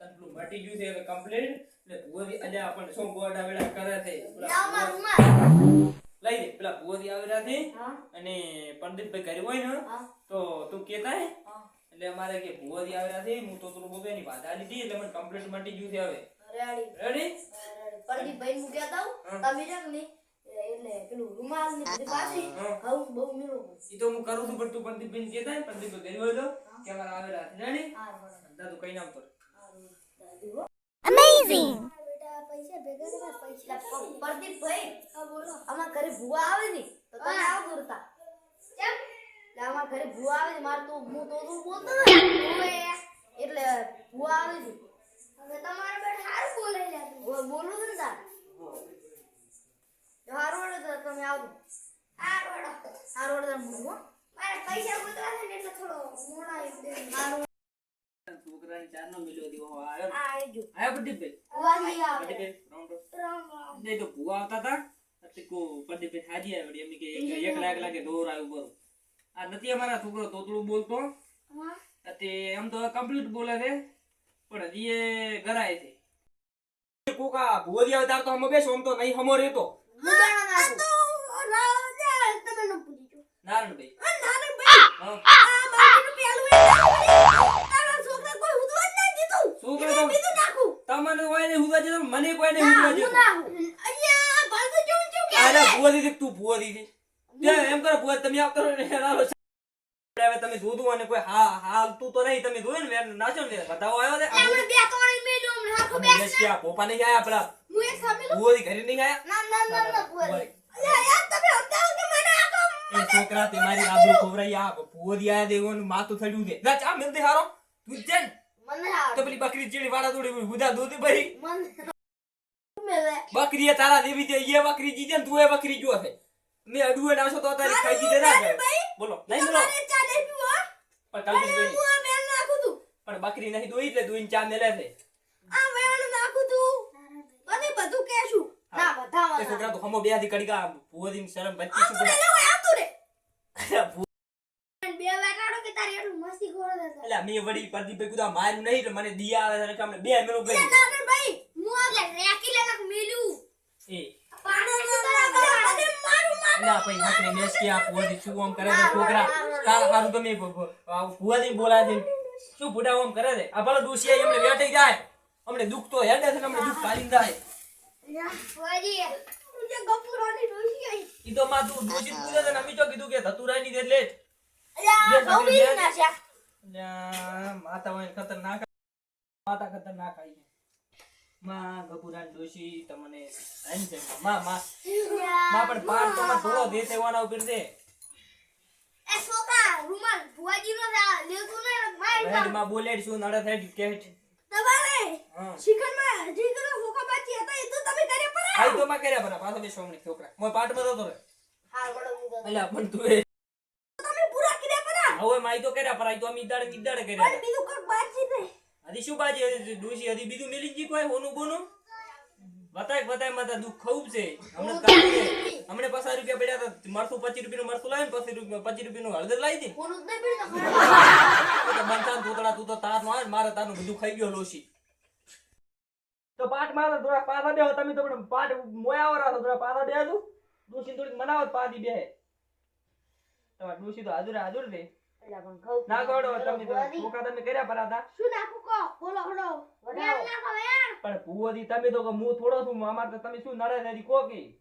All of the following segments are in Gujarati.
પેલું મટી ગયું છે હવે કમ્પ્લીટ એટલે ભુવરી અલ્યા આપણને શું ગોડા વેડા કરે છે. લઈ દે પેલા ભુવોથી આવેલા છે. અને પંડિતભાઈ ઘરે હોય ને તો તું કેતા હે? એટલે અમારે કે ભુવોથી આવેલા છે હું તો થોડું બોબે ની બાધા લીધી એટલે મને કમ્પ્લીટ મટી ગયું છે હવે. રેડી. પ્રદીપભાઈ નું કહેતા હા. તમે છે કે એટલે પેલું રૂમાલ ને બધી પાછી હા. બહુ મેળો એ તો હું કરું છું પણ તું પંડિતભાઈ કેતા હે પંડિતભાઈ ઘરે હોય તો કે અમારે આવેલા છે. રેડી દાદુ કઈ નામ પર? હો. Amazing! અમારા બોલતો તમારે બેટા હારું બોલે છે બોલું તાર હારું તમે આવો હારું વડે પૈસા છે ને એટલે થોડો મોડા છોકરાને ચારનો મિલ્યો દીવો આવ્યો આવ્યો નહીં તો ભુવા આવતા હતા એટલે કો પંડિતભાઈ હાજી આવી એમની કે એક- લાખ લાગે દોર આવ્યું બરું આ નથી અમારા છોકરો તોતળું બોલતો. તે એમ તો કમ્પ્લીટ બોલે છે. પણ હજી એ ગરાય છે. કોકા ભુવરી આવતા તો અમે બેસો આમ તો નહીં હમો રહેતો. મુદાણા નાખો તમે ન પૂછી જો નારણભાઈ હા. ના દીધું છોકરા બીજું નાખું. તમને કોઈ નહીં હુદવા જતો મને કોઈ નહીં હુદવા જતો. નાખું અહીંયા જોઉં છું કે આના ભુવાથી દેખ તું ભુવાથી દે એમ કરો ભુવા તમે આવતો રહો ને હવે તમે જોધું અને કોઈ હા હાલતું તો નહીં તમે જોયું ને નાચો ને બતાવો આવ્યો છે આપણે બે તોણી મેલ્યું અમને હાખું અમે બેસ બેસ કે આ પોપા નહીં આયા આપડા હું એક ભુવાથી ઘરે નહીં આયા? ના ના ના ના ભુવાથી. અલ્યા યાર તમે સમજાવો કે મને આખો એ છોકરા તમારી આબરૂ ખોવરાઈ આ ભુવાથી આયા દેવો માથું થડ્યું છે ના ચા મિલતે હારો. તું જન તો પેલી બકરી ચીડી વાળા દોડી ગુદા દૂધ ભરી બકરી તારા દેવી દે એ બકરી જીજે ને તું એ બકરી જો છે. મેં અડુએ નાશો તો તારી ખાઈ જીતે ના બોલો નહીં બોલો. પણ તું. પણ બકરી નહીં દોઈ એટલે દોઈને ચા મેલે છે. આ વેણ નાખું તું. અને બધું કેશું ના બધા છોકરા તો હમો બે હાથી કડીકા ભુવાથી શરમ બચી શું લેવો આવતું રે ભૂ- બે વેટાડો કે તારી એટલું મસ્તી ખોરો દે એટલે મેં વળી પ્રદીપભાઈ કુદા માર્યું નહીં તો મને દિયા આવે તારે એટલે બે મેલું ગઈ ભાઈ હું આગળ રેકી લે નાખ એ. હાથને આ શું આમ કરે છે છોકરા? બોલાય છે. શું આમ કરે છે? આ ભલે એમને જાય. અમને દુઃખ તો હેડે છે અમને દુઃખ કાઢી જાય. વાજી તુજે ગપુરાની ડોસી આઈ. ઈ તો માં તું ડોશી પૂછે ને અમે તો કીધું કે ધતુરાઈ ની લેટ અલ્યા ગૌરી ના છે અલ્યા, માતા હોય ખતરનાક માતા ખતરનાક આવી છે માં ગપુરાન ડોશી તમને આઈ છે. માં માં. માં પણ પાન તો માં થોડો દે તેવાના ઉપર દે. એ છોકરા રૂમાલ ભુવાજી નો લેતું ને મારમાં બોલેડ શું નડે થાય કે તમારે હા. શિખરમાં હજી કરો હોકા બાકી હતા એ તો તમે કરે પર આઈ તો માં કર્યા બરા પાછો છોકરા. મોય પાટમાં તો રે હા બડો અલ્યા પણ તું એ તમે પૂરા કર્યા પર હવે માઈ તો કર્યા પર આઈ તો અમે ઈદાડે ને ઈદાડે કર્યા અને બીજું કોઈ બાજી ને હજી શું બાજી ડોશી હજી બીજું મિલી જી કોઈ હોનું બોનું? બતાય બતાય માતા દુઃખ ખૂબ છે. હમણાં કાઢી દે. હમણાં પચાસ રૂપિયા પડ્યા હતા મરસું પચીસ રૂપિયાનું મરસું લાવીને પચીસ રૂપિયા પચીસ રૂપિયાનું હળદર લાવી દે કોનું નહીં પીડો તો બંધાન તોતડા તું તો તાર નો આવે ને મારે તારનું બધું ખાઈ ગયો લોસી તો પાટ મારો થોડા પાછા બે તમે તો પણ પાટ મોયા વરા થોડા પાછા બે દુ ડોસી થોડીક મનાવત પાદી બે તમારે ડોસી તો હાજર હાજર રે પણ ના ગોડો તમે તો તમે કર્યા પર હતા શું નાખું કો બોલો હડો વેણ નાખો વેણ પણ ભૂવોથી તમે તો કે હું થોડો છું અમારે તો તમે શું નડે છે હજી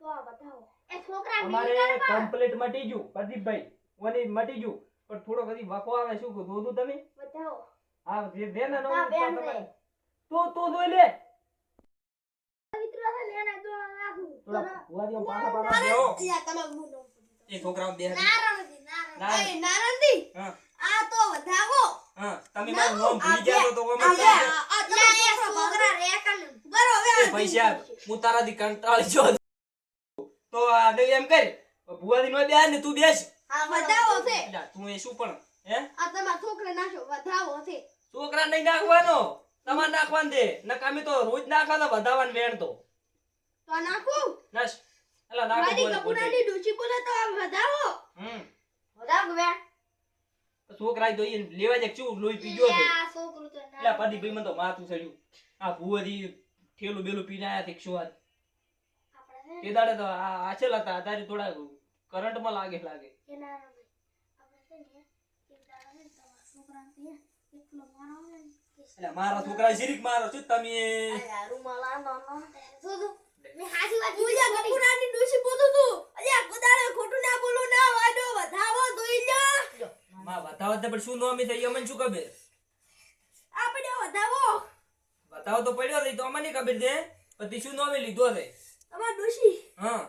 તો બતાવો. એ છોકરા અમારે કમ્પ્લીટ મટી ગયું પ્રદીપભાઈ. ઓની મટી ગયું. પણ થોડો કદી વાકો આવે શું ધોધું તમે? બતાવો. હા જે દે ને ના બેન નવું રે. તો તો જોઈ લે. મિત્ર છે ને એને તો નાખું. થોડા ભુવાજી પાછા પાછા બેહો. તમે એ છોકરાઓ બે નારણજી નારણ. નારણ એ નારણજી હા. આ તો વધાવો. હા તમે મારું નામ ભૂલી ગયા તો અમે આ છોકરા રેકન બરોબર. હવે પૈસા હું તારાથી કંટાળી જો તો આ ને એમ કર. ભુવાજી નો બેસ ને તું બેસ. હા વધાવો છે. તું એ શું પણ હે? આ તમારા છોકરા નાખો વધાવો છે. છોકરા નહીં નાખવાનો. તમારે નાખવાનું દે. નકામી તો રોજ નાખવાનો વધાવાનું વેણ તો. તો આ નાખું? નસ એલા મારી. કપૂરાની બોલે. તો આ વધાવો. હમ. વધાવો બે તો છોકરા તો ઈ લેવા જાય શું લોહી પીજો છે. આ છોકરું તો એટલે પાદીભાઈ મને તો માથું ચડ્યું આ ભૂવાથી ઠેલું બેલું પીને આયા થી શું વાત તે દાડે તો આ આછેલ હતા અત્યારે થોડા કરંટમાં લાગે લાગે. એટલે મારા છોકરા શીરીક મારો છું તમે. રૂમાલ આનો, આનો. શું તું? મેં હાચી વાત પૂજા કીધી. કપૂરાની ડોશી બોલું તું અલ્યા કુદાડે ખોટું ના બોલું ના વાડો વધાવો દોઈ લ્યો માં બતાવો તો પણ શું નોમી થઈ અમને શું ખબર? આપણે બતાવો. બતાવો તો પડ્યો નહીં તો અમને ખબર છે પછી શું નોમી લીધો છે. અમાર ડોશી હા.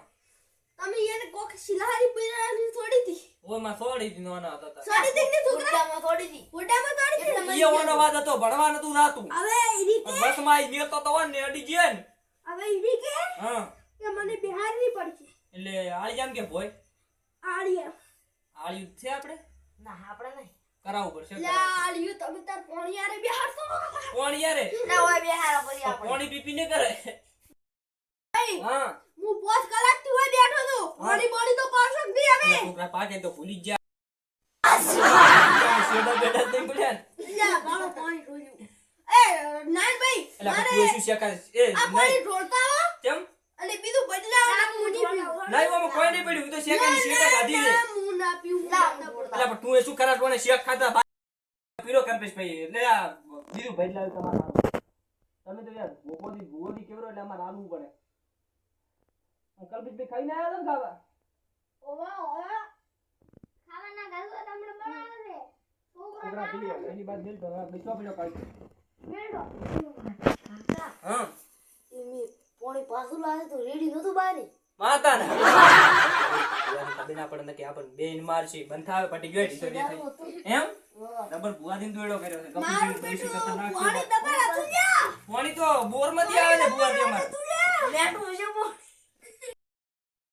તમે એને કોક શિલાહારી પીરાની થોડી હતી ઓયમાં સોડી હતી નોના હતા તા. થોડી હતી ને છોકરા? થોડી હતી ફોટામાં થોડી હતી એ ઓનો વાત હતો ભણવા નતું રાતું. હવે ઈરી કે બસમાં આઈ ગયો તો ને અડી ગયા ને. હવે ઈરી કે હા. કે મને બિહારની પડશે. એટલે આળી જામ કે ભોય આળિયા આળ્યું છે આપણે ના આપણે નહીં. કરાવવું પડશે લા તમે તાર પોણિયારે બિહારતો કોણ યારે? ના હોય બે પછી આપણે. પાણી પી પી ને કરે. ભાઈ હા. હું પોત કલાકથી હોય બેઠો તો પાણી પાણી તો પાછો દી હવે. છોકરા પાકે તો ભૂલી જ જાય શેડા બેડા નહીં પડ્યા લા ગાળો પાણી ઢોળ્યું એ નાન ભાઈ મારે પછી શું શેકાય? એ આ પાણી ઢોળતા હો. કેમ? અને બીજું બદલાવ હું નહીં પીવું ના એવામાં કોઈ નહીં પડ્યું. તો શેકાની શેકા કાઢી છે ના, પીવું ના, ના હું પડતા. એટલે પણ તું એ શું કરા? કોને શેક ખાતા પીરો કરપેશ ભાઈ. એટલે આ બીજું ભાઈ લાવ તમારે તમે તો યાર ભોપોથી ભૂવોથી કેવડો એટલે અમારે આલવું પડે. હું કલ્પિતભાઈ ખાઈને આવ્યા હતા ખાવા? ઓવા, ઓવા. છોકરા પીલી એની બાદ બેસવા કાઢી. હા. પોણી પાછું લાવે તો રેડી નતું બારી. માતા ને ખબર ના પડે ને કે આપણને બેન મારશે બંધાવે પટી ગયો દેખાય. એમ? ડબલ દિન દોડો કર્યો છે મારું પાણી તો બોરમાંથી આવે ને લેટું છે બોલ.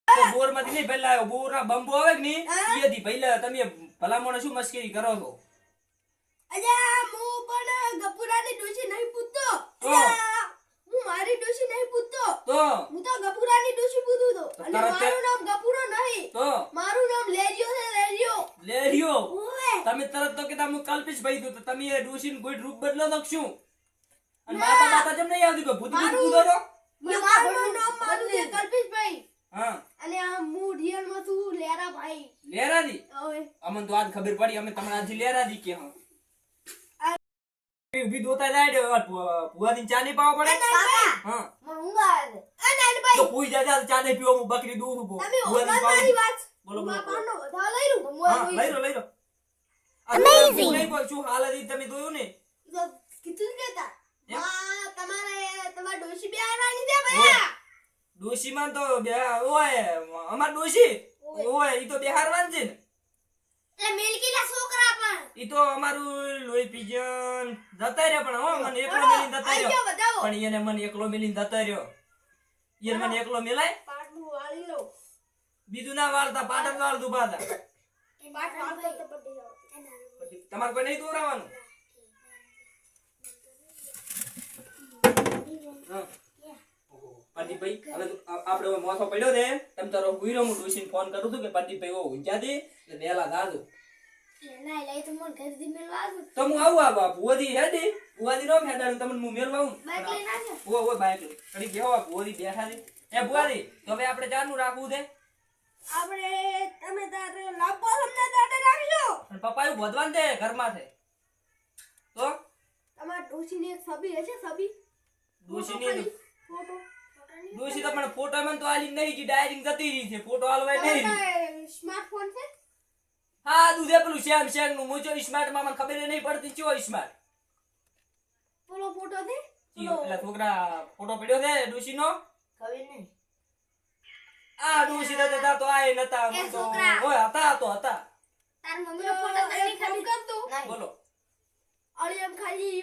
તો બોરમાંથી નહીં પહેલા આવ્યો બોરના બંબો આવે ને એ એથી પહેલા તમે ભલામણો શું મસ્કરી કરો છો? અજા હું પણ ગપુરાની ડોશી નહીં પૂછતો. હું મારી ડોશી નહીં પૂછતો. તો? હું તો ગપુરાની ડોશી પૂછું તો. તો અને મારું નામ ગપુરો નહીં. તો મારું નામ લેરિયો છે, લેરિયો. લે રહ્યો ઓવે. તમે તરત તો કીધા હું કલ્પિશ ભાઈ તો તમે એ ડોશીને કોઈ રૂપ બદલો તો શું અને માતા માતા જેમ નહીં આવતી કોઈ ભૂત ભૂત કૂદો તો મારું નામ મારું છે કલ્પેશભાઈ. હા અને આ હું રિયલમાં છું લેરાભાઈ. લેરાદી ઓવે. અમને તો આજ ખબર પડી અમે તમને આજે લેરા દી કે હા ઊભી દોતા લાડ્યો દિન ચા નહીં પાવા પડે હા મને ઊંઘ આવે. આ તો કોઈ જા જા ચા નહીં પીવો હું બકરી દૂધ ઊભો તમે. મારી વાત. બોલો બોલો. પાનનો વધારો લઈ લઉં. લઈ લો લઈ આ નહીં બોલ શું હાલ હતી તમે જોયું ને? કીધું નતા. માં, તમારે તમાર ડોશી બે આવવાની છે ભયા. ડોશી માં તો બે ઓય અમાર ડોશી? ઓય. ઈ તો બેહારવાન છે ને? એટલે મિલકીના છોકરા પણ. ઈ તો અમારું લોહી પીજન જતા રહ્યો પણ હો મને એકલો મેલીન જતા રહ્યો. પણ એને મને એકલો મેલીન જતા રહ્યો. ઈ મને એકલો મેલાય. પાટનું વાળી લો. બીજું ના વાળતા પાટણ વાળતું પાતા પાટ વાળતો તમારે કોઈ નહીં દોરાવાનું? હા. પ્રદીપભાઈ હવે આપણે મોસો પડ્યો છે. તમે તારો ગુઈરો હું ફોન કરું છું કે પ્રદીપભાઈ ઓ ઊંચા દે એટલે તો આવ્યું. હું આવું આ બા ભુવાજી હેડી ભુવાજી નો હેડાડું તમને હું મેળવા આવું? બાઈક લઈને આવજો. ઓ ઓ બાઈક લઈ ગયો આ ભુવાજી બેઠા છે. એ ભુવાજી તો હવે આપણે જાનું રાખવું છે? આપણે તમે તારે લાંબો તમને તારે રાખજો. અને પપ્પા એવું વધવાન દે ઘરમાં છે. તો? તમાર ડોશીની એક સબી હશે છબી? ડોશીની ફોટો ડોશી તો પણ ફોટો માં તો આલી નહીં કે ડાયરિંગ જતી રહી છે ફોટો આલવાય નહીં. સ્માર્ટફોન છે? હા દૂધે પેલું શ્યામનું મૂચો સ્માર્ટમાં મને ખબર નહીં પડતી ચો સ્માર્ટ પેલો ફોટો દે એટલે છોકરા ફોટો પડ્યો છે ડોશી નો ખબર નહીં. આ ડોશી નતા તો આય નતા. ઓય હતા તો હતા. તાર મમ્મીનો ફોટો તને ખાલી કરતો. બોલો. અરે એમ ખાલી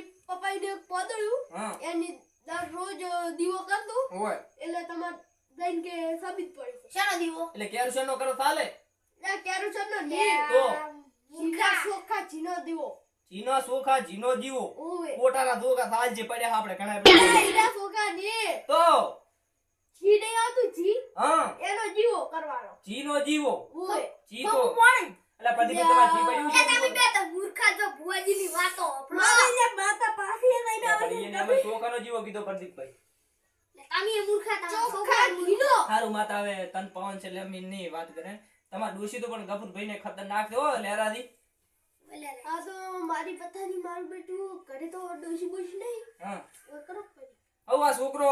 પોતળ્યું હા. એની દરરોજ દીવો કરતો. ઓય. એટલે તમાર જઈને કે સાબિત પડી છે. શાનો દીવો? એટલે કેરુશન નો કરો ચાલે ના કેરોસન નો નહીં તો. ચીના સોખા ચીનો દીવો. જીનો સોખા જીનો જીવો ઓવે. કોટાના ધોકા થાલ જે પડ્યા આપણે ઘણા પડ્યા ચોખ્ખા ને. તો. જી નહીં આવતું જી. હા. એનો જીવો કરવાનો. જીનો જીવો. ઓવે જી તો એટલે પ્રદીપ તમારે જી પડ્યું છે મારે માતા પાસે લઈને તમે? ચોખાનો જીવો કીધો પ્રદીપભાઈ. તમે એ મૂર્ખા તમે છોકરા ઘીનો સારું માતા હવે તન પવન છે એટલે વાત કરે. તમાર ડોશી તો પણ ગફુરભાઈ ને ખતરનાક છે હો લહેરાથી આ તો મારી પથારી મારું બેટું. ઘરે તો ડોશી બોશી નહીં. હા. કરો. હવે આ છોકરો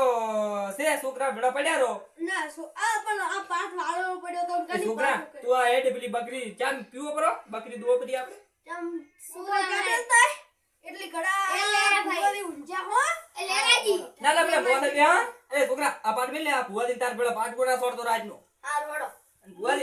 છે છોકરા ભેળા પડ્યા રો ના સો આ પણ આ પાઠ વાળો પડ્યો તો કદી છોકરા પાઠો. તું આ એડ પેલી બકરી ચામ પીવો પરો? બકરી દુવો પડી આપણે આમ સુરા. કાઢતા એટલી ઘડા એ ભાઈ. ઊંજા હો. એ લેરાજી ના ના પેલા ભુવા બે હા? એ છોકરા આ પાટ મેલે આ ભુવા દિન તાર પેલા પાટ ગોડા છોડતો રાજનો હાર વડો ભુવા